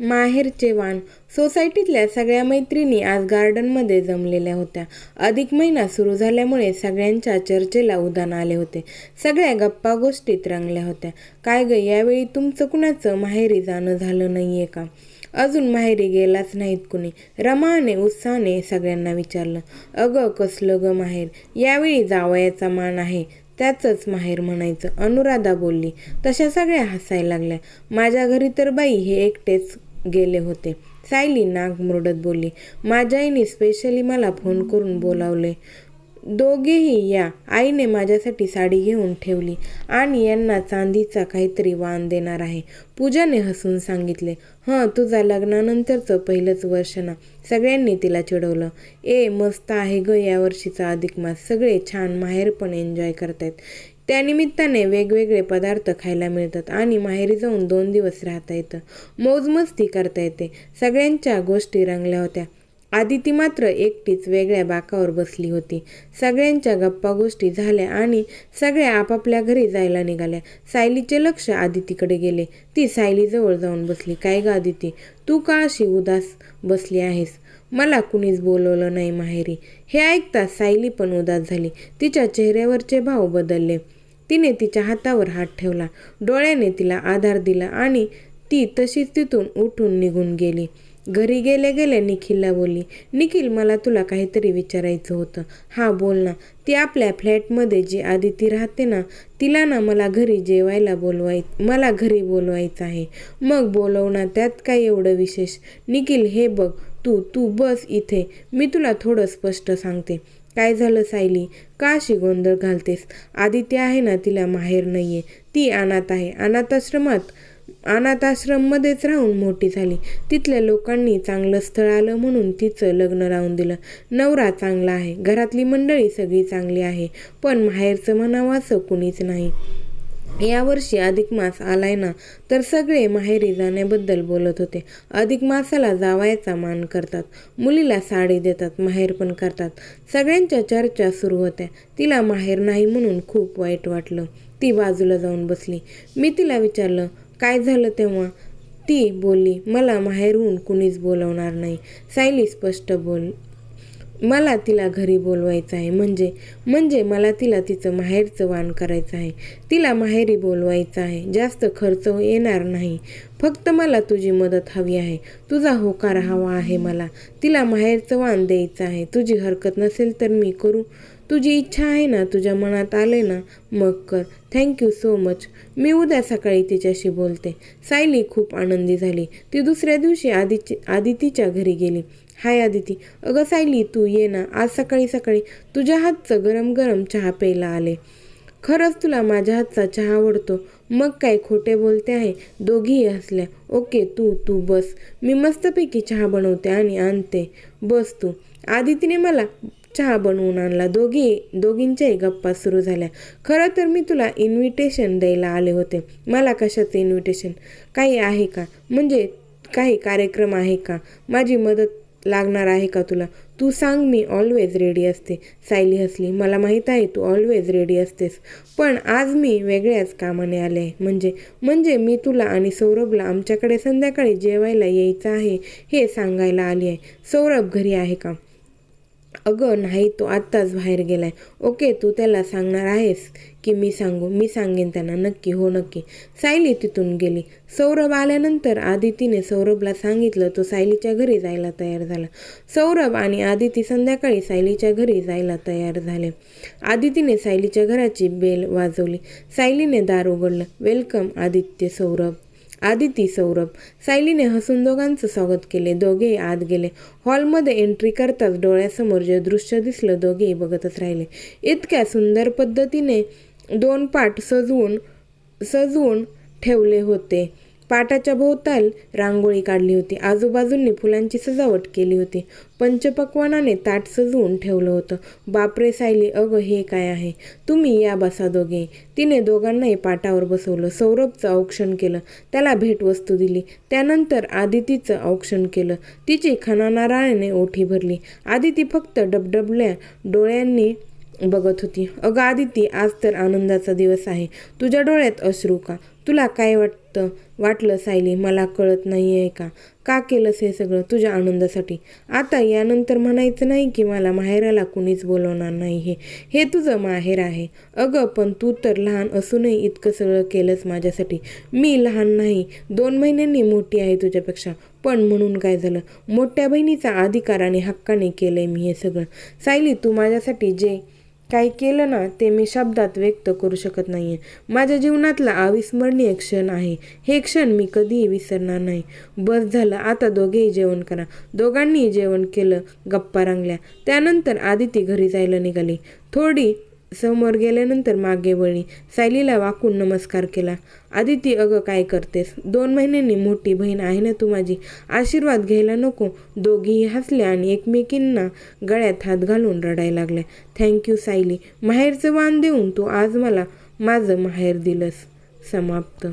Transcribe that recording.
माहेरचे वाण सोसायटीतल्या सगळ्या मैत्रिणी आज गार्डनमध्ये जमलेल्या होत्या. अधिक महिना सुरू झाल्यामुळे सगळ्यांच्या चर्चेला उदान आले होते. सगळ्या गप्पा गोष्टीत रंगल्या होत्या. काय ग यावेळी तुमचं कुणाचं माहेरी जाणं झालं नाही आहे का? अजून माहेरी गेलाच नाहीत कुणी. रमाने उत्साहाने सगळ्यांना विचारलं. अगं कसलं ग माहेर? यावेळी जावयाचा मान आहे. त्याचंच माहेर म्हणायचं. अनुराधा बोलली. तशा सगळ्या हसायला लागल्या. माझ्या घरी तर बाई हे एकटेच गेले होते. सायली नाक मुरडत बोलली माझ्या आईने स्पेशली मला फोन करून बोलावले. दोघेही या आईने माझ्यासाठी साडी घेऊन ठेवली आणि यांना चांदीचा काहीतरी वाण देणार आहे. पूजाने हसून सांगितले हं तुझा लग्नानंतरचं पहिलंच वर्ष ना. सगळ्यांनी तिला चिडवलं. ए मस्त आहे ग यावर्षीचा अधिक मास. सगळे छान माहेर पण एन्जॉय करतायत. त्यानिमित्ताने वेगवेगळे पदार्थ खायला मिळतात आणि माहेरी जाऊन दोन दिवस राहता येतं. मौजमस्ती करता येते. सगळ्यांच्या गोष्टी रंगल्या होत्या. आदिती मात्र एकटीच वेगळ्या बाकावर बसली होती. सगळ्यांच्या गप्पा गोष्टी झाल्या आणि सगळ्या आपापल्या घरी जायला निघाल्या. सायलीचे लक्ष आदितीकडे गेले. ती सायलीजवळ जाऊन बसली. काय ग आदिती? तू का अशी उदास बसली आहेस? मला कुणीच बोलवलं नाही माहेरी. हे ऐकता सायली पण उदास झाली. तिच्या चेहऱ्यावरचे भाव बदलले. तिने तिच्या हातावर हात ठेवला. डोळ्याने तिला आधार दिला आणि ती तशीच तिथून उठून निघून गेली. घरी गेले गेले निखिलला बोलली निखिल मला तुला काहीतरी विचारायचं होतं. हा बोल ना. ती आपल्या फ्लॅटमध्ये जी आदिती राहते ना तिला ना मला घरी जेवायला बोलवाय मला घरी बोलवायचं आहे. मग बोलव ना त्यात काय एवढं विशेष? निखिल हे बघ. तू तू बस इथे. मी तुला थोडं स्पष्ट सांगते. काय झालं सायली? का अशी गोंधळ घालतेस? आदित्य आहे ना तिला माहेर नाहीये. ती अनाथ आहे. अनाथाश्रमात अनाथाश्रममध्येच राहून मोठी झाली. तिथल्या लोकांनी चांगलं स्थळ आलं म्हणून तिचं लग्न राहून दिलं. नवरा चांगला आहे. घरातली मंडळी सगळी चांगली आहे. पण माहेरचं म्हणावं असं कुणीच नाही. यावर्षी अधिक मास आलाय ना तर सगळे माहेरी जाण्याबद्दल बोलत होते. अधिक मासाला जावायचा मान करतात. मुलीला साडी देतात माहेर पण करतात. सगळ्यांच्या चर्चा सुरू होत्या. तिला माहेर नाही म्हणून खूप वाईट वाटलं. ती बाजूला जाऊन बसली. मी तिला विचारलं काय झालं तेव्हा? ती बोलली मला माहेरहून कुणीच बोलवणार नाही. सायली स्पष्ट बोल मला तिला घरी बोलवायचं आहे. म्हणजे म्हणजे मला तिला तिचं माहेरचं वाण करायचं आहे. तिला माहेरी बोलवायचं आहे. जास्त खर्च येणार नाही. फक्त मला तुझी मदत हवी आहे. तुझा होकार हवा आहे मला. तिला माहेरचं वाण द्यायचं आहे. तुझी हरकत नसेल तर मी करू. तुझी इच्छा आहे ना तुझ्या मनात आले ना मग कर. थँक्यू सो मच मी उद्या सकाळी तिच्याशी बोलते. सायली खूप आनंदी झाली. ती दुसऱ्या दिवशी आदिची आदितीच्या घरी गेली. हाय आदिती. अगं सायली तू ये ना. आज सकाळी सकाळी तुझ्या हातचं गरम गरम चहा प्यायला आले. खरंच तुला माझ्या हातचा चहा आवडतो. मग काय खोटे बोलते आहे? दोघीही हसल्या. ओके तू तू बस. मी मस्तपैकी चहा बनवते आणि आणते. बस तू. आदितीने मला चहा बनवून आणला. दोघी दोघींच्याही गप्पा सुरू झाल्या. खरं तर मी तुला इन्व्हिटेशन द्यायला आले होते. मला कशाचं इन्व्हिटेशन काही आहे का? म्हणजे काही कार्यक्रम आहे का? माझी मदत लागणार आहे का तुला? तू सांग मी ऑलवेज रेडी असते. सायली हसली मला माहीत आहे तू ऑलवेज रेडी असतेस. पण आज मी वेगळ्याच कामाने आले आहे. म्हणजे म्हणजे मी तुला आणि सौरभला आमच्याकडे संध्याकाळी जेवायला यायचं आहे हे सांगायला आली आहे. सौरभ घरी आहे का? अगं नाही तो आत्ताच बाहेर गेलाय. ओके तू त्याला सांगणार आहेस की मी सांगू मी सांगेन त्यांना नक्की हो नक्की. सायली तिथून गेली. सौरभ आल्यानंतर आदितीने सौरभला सांगितलं तो सायलीच्या घरी जायला तयार झाला. सौरभ आणि आदिती संध्याकाळी सायलीच्या घरी जायला तयार झाले. आदितीने सायलीच्या घराची बेल वाजवली. सायलीने दार उघडलं. वेलकम आदित्य सौरभ. आदिती सौरभ. सायलीने हसून दोघांचं स्वागत केले. दोघेही आत गेले. हॉलमध्ये एंट्री करताच डोळ्यासमोर जे दृश्य दिसलं दोघेही बघतच राहिले. इतक्या सुंदर पद्धतीने दोन पाठ सजवून सजवून ठेवले होते. पाटाच्या भोवताल रांगोळी काढली होती. आजूबाजूंनी फुलांची सजावट केली होती. पंचपक्वानाने ताट सजवून ठेवलं होतं. बापरे सायली अगं हे काय आहे? तुम्ही या बसा दोघे. तिने दोघांनाही पाटावर बसवलं. सौरभचं औक्षण केलं. त्याला भेटवस्तू दिली. त्यानंतर आदितीचं औक्षण केलं. तिची खणानारायणे ओठी भरली. आदिती फक्त डबडबल्या डोळ्यांनी बघत होती. अगं आदिती आज तर आनंदाचा दिवस आहे. तुझ्या डोळ्यात अश्रू का? तुला काय वाटतं? वाटलं सायली मला कळत नाही आहे का? का केलंस हे सगळं तुझ्या आनंदासाठी? आता यानंतर म्हणायचं नाही की मला माहेराला कुणीच बोलवणार नाही हे. हे तुझं माहेर आहे. अगं पण तू तर लहान असूनही इतकं सगळं केलंस माझ्यासाठी. मी लहान नाही. दोन महिन्यांनी मोठी आहे तुझ्यापेक्षा. पण म्हणून काय झालं? मोठ्या बहिणीचा अधिकार आणि हक्काने केलं आहे मी हे सगळं. सायली तू माझ्यासाठी जे काही केलं ना ते मी शब्दात व्यक्त करू शकत नाही आहे माझ्या जीवनातला अविस्मरणीय क्षण आहे. हे क्षण मी कधीही विसरणार नाही. बस झालं आता दोघेही जेवण करा. दोघांनीही जेवण केलं गप्पा रंगल्या. त्यानंतर आदिती घरी जायला निघाली. थोडी समोर गेल्यानंतर मागे वळी सायलीला वाकून नमस्कार केला. आदिती अगं काय करतेस? दोन महिन्यांनी मोठी बहीण आहे ना तू माझी. आशीर्वाद घ्यायला नको. दोघीही हसल्या आणि एकमेकींना गळ्यात हात घालून रडायला लागल्या थँक्यू सायली. माहेरचं वाण देऊन तू आज मला माझं माहेर दिलंस. समाप्त.